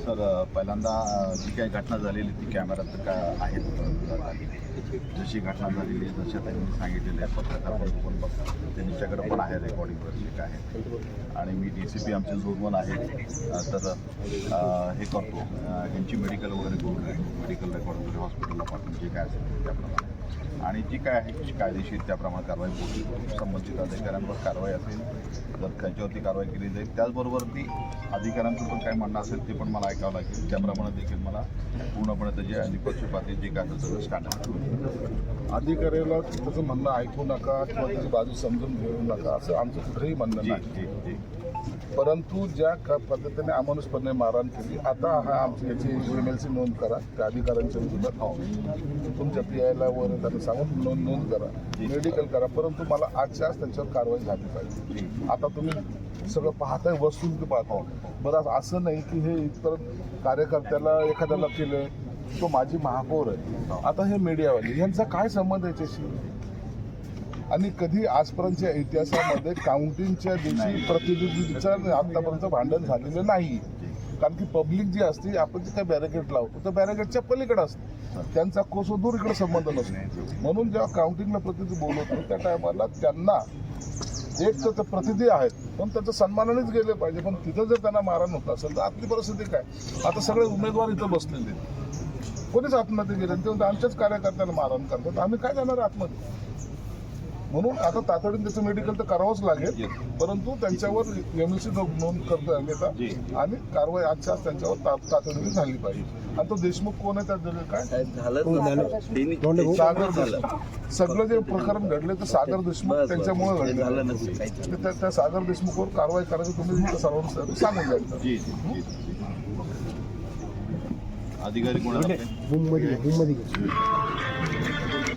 Sir पहिल्यांदा जी काही घटना झालेली ती कॅमेऱ्यात का आहेत? जशी घटना झालेली आहे जशा त्यांनी सांगितलेली आहे पत्रकार पण त्यांच्याकडे पण आहे रेकॉर्डिंगवर जे काय आहे. आणि मी डी सी पी आमचे झोन आहे तर हे करतो. यांची मेडिकल वगैरे करून मेडिकल रेकॉर्ड वगैरे हॉस्पिटलला पाठवून जे काय असेल त्याप्रमाणे. आणि जी काय आहे कायदेशीर त्याप्रमाणे कारवाई होती संबंधित अधिकाऱ्यांवर कारवाई असेल तर त्यांच्यावरती कारवाई केली जाईल त्याचबरोबर ती अधिकाऱ्यांचं पण काय म्हणणं असेल ते पण मला ऐकावं लागेल. त्याप्रमाणे देखील मला पूर्णपणे त्याचे निपक्षपाती जे काय सगळं स्टँडर्ड अधिकाऱ्याला त्याचं म्हणणं ऐकू नका किंवा त्याची बाजू समजून घेऊ नका असं आमचं कुठेही म्हणणं नाही. परंतु ज्या पद्धतीने अमानुषपणे मारहाण केली आता हा आमची याची एम एल सी नोंद करा. त्या अधिकाऱ्यांच्या विरोधात तुमच्या पी आयला वगैरे त्यांना सांगून नोंद नोंद करा. मेडिकल करा. परंतु मला आजच्या आज त्यांच्यावर कारवाई झाली पाहिजे. आता तुम्ही सगळं पाहताय वस्तू पाहता बरं असं नाही की हे इतर कार्यकर्त्याला एखाद्याला केलं तो माझी महापौर आहे. आता हे मीडियावाले यांचा काय संबंध याच्याशी? आणि कधी आजपर्यंतच्या इतिहासामध्ये काउंटिंगच्या दिवशी प्रतिनिधीचं आतापर्यंत भांडण झालेलं नाही. कारण की पब्लिक जी असते आपण जे काय बॅरिकेड लावतो. तर बॅरिकेडच्या पलीकडे असतं. त्यांचा कोसो दूर इकडे संबंध नसतो. म्हणून जेव्हा काउंटिंगला प्रतिनिधी बोलवतो त्या टायमाला त्यांना एक तर ते प्रतिनिधी आहेत पण त्याचं सन्मानानेच गेले पाहिजे. पण तिथं जर त्यांना मारण होत असेल तर आपली परिस्थिती काय? आता सगळे उमेदवार इथं बसलेले आहेत. कोणीच आत्महत्या केले ते आमच्याच कार्यकर्त्यांना मारण करतात. आम्ही काय जाणार आत्महत्या म्हणून आता तातडीने त्याचं मेडिकल तर करावंच लागेल. परंतु त्यांच्यावर एमएलसी नोंद करता येता जी. आणि कारवाई आजच्या आज त्यांच्यावर ता- तातडीने झाली पाहिजे. आणि तो देशमुख कोण आहे त्यात काय? सागर देशमुख. सगळं जे प्रकरण घडले ते सागर देशमुख त्यांच्यामुळे घडले ते त्या- त्या सागर देशमुखवर कारवाई करायची तुम्ही सर्वांना सांगून द्यायचं जी जी जी अधिकारी कोण आहेत आपले?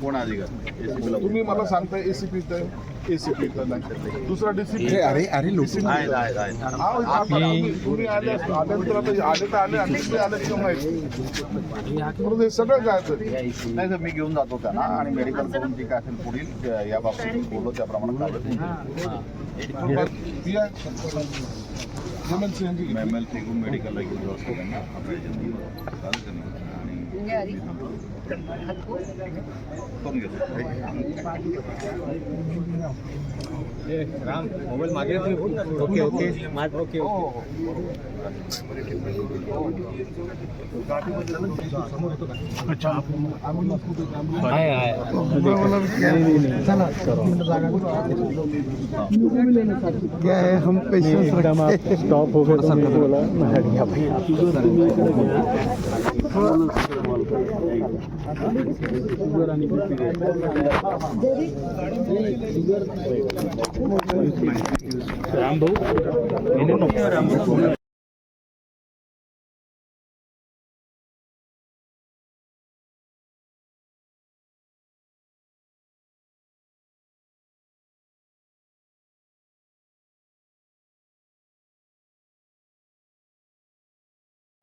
कोण अधिकारी? तुम्ही मला सांगताय एसीपी एसीपी दुसरा डीसीपी अरे अरे लोक. तुम्ही आले असतो आल्यानंतर आता आले तर आले आणि ते आले किंवा हे सगळं काय तर नाही सर मी घेऊन जातो त्यांना आणि मेडिकल करून जे काय असेल पुढील या बाबतीत बोललो त्याप्रमाणे एम एल फेकून मेडिकलला घेऊन जाऊ त्यांना. आपल्या याच्यात चालेल का नाही? आणि करून घेतो राम मोबाईल मागे. Okay okay okay. हो हो. क्या है हम पेशेंस मैडम आप स्टॉप हो गए तो हमने बोला मैं हट गया भाई राम भाऊ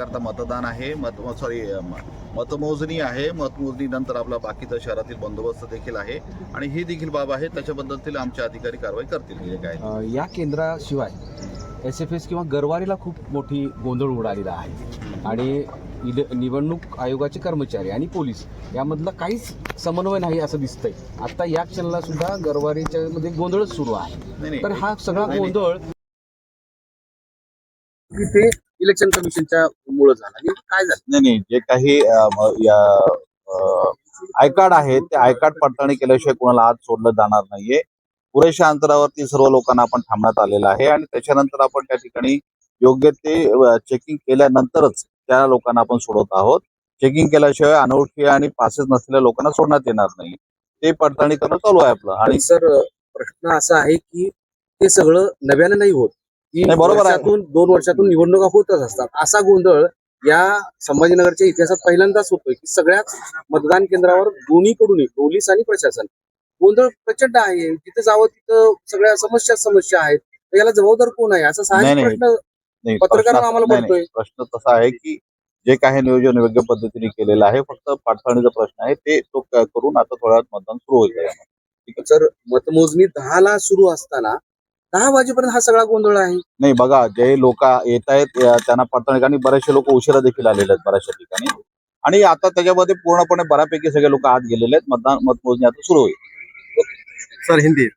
करता मतदान आहे. मत सॉरी मतमोजणी आहे. मतमोजणी नंतर आपला बाकीचा शहरातील बंदोबस्त देखील आहे. आणि ही देखील बाब आहे. त्याच्याबद्दल आमचे अधिकारी कारवाई करतील. काय? या केंद्राशिवाय एस एफ एस किंवा गरवारीला खूप मोठी गोंधळ उडालेला आहे. आणि निवडणूक आयोगाचे कर्मचारी आणि पोलीस यामधलं काहीच समन्वय नाही असं दिसतंय. आता या क्षणाला सुद्धा गरवारीच्या मध्ये गोंधळच सुरू आहे. तर हा सगळा. गोंधळ इलेक्शन कमिशनच्या मुळे झाला. काय झालं? नाही नाही जे काही अ, या आय कार्ड आहे ते आय कार्ड पडताळणी केल्याशिवाय कोणाला आत सोडलं जाणार नाहीये. पुरेशा अंतरावरती सर्व लोकांना आपण थांबण्यात आलेलं आहे आणि त्याच्यानंतर आपण त्या ठिकाणी योग्य ते चेकिंग केल्यानंतरच त्या लोकांना आपण सोडत आहोत. चेकिंग केल्याशिवाय अनोळखी आणि पासेस नसलेल्या लोकांना सोडण्यात येणार नाही. ते पडताळणी करणं चालू आहे आपलं. आणि आणि सर प्रश्न असा आहे की ते सगळं नव्यानं नाही होत. की बरोबर. वर्षातून दोन वर्षातून निवडणुका होतच असतात. असा गोंधळ या संभाजीनगरच्या इतिहासात पहिल्यांदाच होतोय की सगळ्याच मतदान केंद्रावर दोन्हीकडून पोलीस आणि प्रशासन गोंधळ प्रचंड आहे. जिथे जावं तिथं सगळ्या समस्या समस्या आहेत. तर याला जबाबदार कोण आहे? असं साहजिक. प्रश्न पत्रकार आम्हाला. नाही, प्रश्न तसा आहे की जे काही नियोजन योग्य पद्धतीने केलेलं आहे फक्त पडताळणीचा प्रश्न आहे. ते तो करून आता थोड्या मतदान सुरू होईल तर मतमोजणी दहाला सुरू असताना दहा वाजेपर्यंत हा सगळा गोंधळ आहे. नाही बघा जे लोक येत आहेत त्यांना पडताळणी आणि बरेचसे लोक उशिरा देखील आलेले आहेत बऱ्याचशा ठिकाणी. आणि आता त्याच्यामध्ये पूर्णपणे बऱ्यापैकी सगळे लोक आत गेलेले आहेत. मतदान मतमोजणी आता सुरू होईल. सर हिंदी.